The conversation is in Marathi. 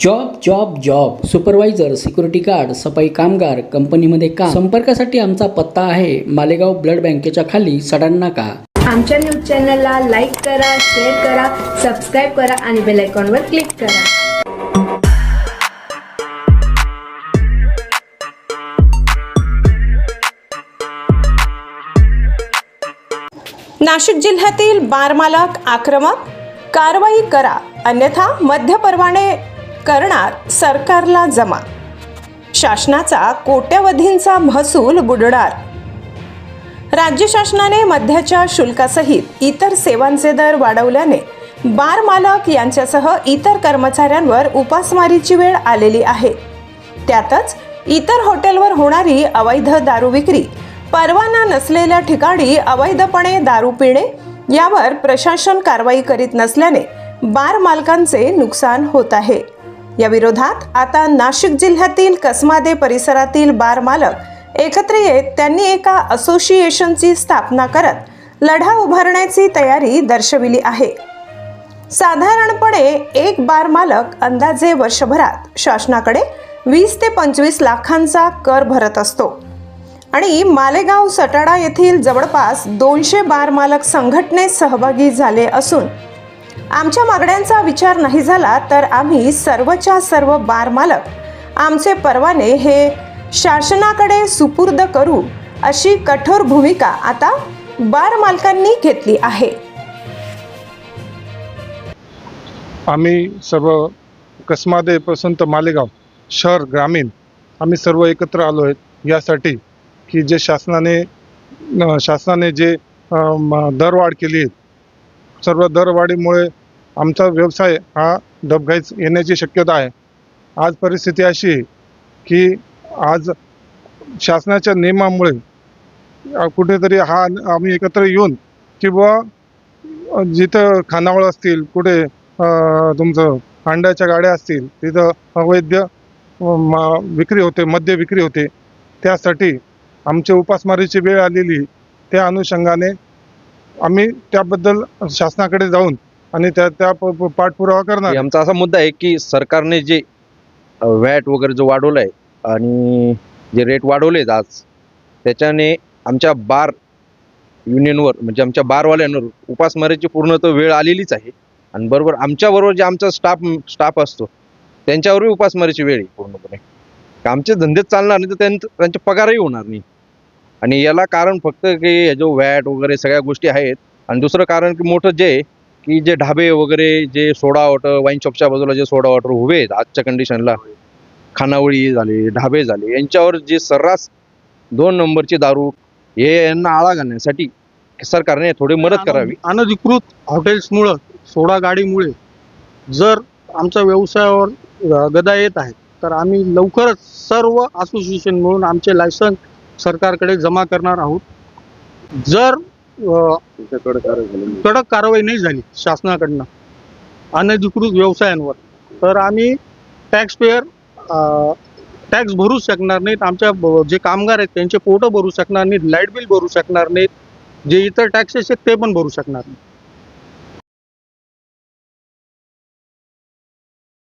Job job job supervisor security guard सफाई कामगार कंपनीमध्ये काम. संपर्कासाठी आमचा पत्ता आहे मालेगाव ब्लड बँकेच्या खाली सडाण नाका आमच्या न्यूज चॅनलला लाईक करा शेअर करा सबस्क्राईब करा आणि बेल आयकॉनवर क्लिक करा. नाशिक जिल्ह्यातील बारमालक आक्रमक कारवाई करा. अन्यथा मध्य परवाने करणार सरकारला जमा. शासनाचा कोट्यवधींचा महसूल बुडणार. राज्य शासनाने मध्याच्या शुल्कासहित इतर सेवांचे दर वाढवल्याने बार मालक यांच्यासह इतर कर्मचाऱ्यांवर उपासमारीची वेळ आलेली आहे. त्यातच इतर हॉटेलवर होणारी अवैध दारू विक्री परवाना नसलेल्या ठिकाणी अवैधपणे दारू पिणे यावर प्रशासन कारवाई करीत नसल्याने बार मालकांचे नुकसान होत आहे. या विरोधात आता नाशिक जिल्ह्यातील कसमादे परिसरातील बार मालक एकत्र येत त्यांनी एका असोसिएशनची स्थापना करत लढा उभारण्याची तयारी दर्शविली आहे. साधारणपणे एक बार मालक अंदाजे वर्षभरात शासनाकडे वीस ते पंचवीस लाखांचा कर भरत असतो. आणि मालेगाव सटाडा येथील जवळपास दोनशे बार मालक संघटनेत सहभागी झाले असून आमच्या मागण्यांचा विचार नाही झाला तर आम्ही सर्वच्या सर्व बार मालक. आमचे परवाने हे शासनाकडे सुपूर्द करू अशी कठोर भूमिका आता बार मालकांनी घेतली आहे. आम्ही सर्व कसमादे प्रसंत मालेगाव शहर ग्रामीण आम्ही सर्व एकत्र आलो आहेत यासाठी की जे शासनाने शासनाने जे दरवाढ केली आहे सर्व दरवाढीमुळे आमचा व्यवसाय हा डबघाईच येण्याची शक्यता आहे. आज परिस्थिती अशी आहे की आज शासनाच्या नियमामुळे कुठेतरी हा आम्ही एकत्र येऊन किंवा जिथं खानावळ असतील कुठे तुमचं अंड्याच्या गाड्या असतील तिथं अवैध मा- विक्री होते मद्य विक्री होते त्यासाठी आमचे उपासमारीची वेळ आलेली त्या अनुषंगाने आम्ही त्याबद्दल शासनाकडे जाऊन आणि त्या त्या पाठपुरावा करणार. आमचा असा मुद्दा आहे की सरकारने जे वॅट वगैरे जो वाढवलाय आहे आणि जे रेट वाढवलेत आज त्याच्याने आमच्या बार युनियनवर म्हणजे आमच्या बारवाल्यांवर उपासमारीची पूर्ण तर वेळ आलेलीच आहे. आणि बरोबर आमच्याबरोबर जे आमचा स्टाफ स्टाफ असतो त्यांच्यावरही उपासमारीची वेळ आहे पूर्णपणे. आमचे धंदेच चालणार नाही तर त्यांचं त्यांचे पगारही होणार नाही. आणि याला कारण फक्त की हे जो वॅट वगैरे सगळ्या गोष्टी आहेत आणि दुसरं कारण की मोठं जे की जे ढाबे वगैरे जे सोडा वॉटर वाईन शॉपच्या बाजूला जे सोडा वॉटर उभे आहेत आजच्या कंडिशनला खानावळी झाले ढाबे झाले यांच्यावर जे सर्रास दोन नंबरची दारू हे यांना आळा घालण्यासाठी सरकारने थोडी मदत करावी. अनधिकृत हॉटेल्समुळं सोडा गाडीमुळे जर आमच्या व्यवसायावर गदा येत आहे तर आम्ही लवकरच सर्व असोसिएशन मिळून आमचे लायसन सरकारकडे जमा करणार आहोत. जर कडक कारवाई नाही झाली शासनाकडनं अनधिकृत व्यवसायांवर तर आम्ही टॅक्स पेअर टॅक्स भरू शकणार नाहीत. आमच्या जे कामगार आहेत त्यांचे पोटं भरू शकणार नाहीत लाइट बिल भरू शकणार नाहीत. जे इतर टॅक्सेस आहेत ते पण भरू शकणार नाही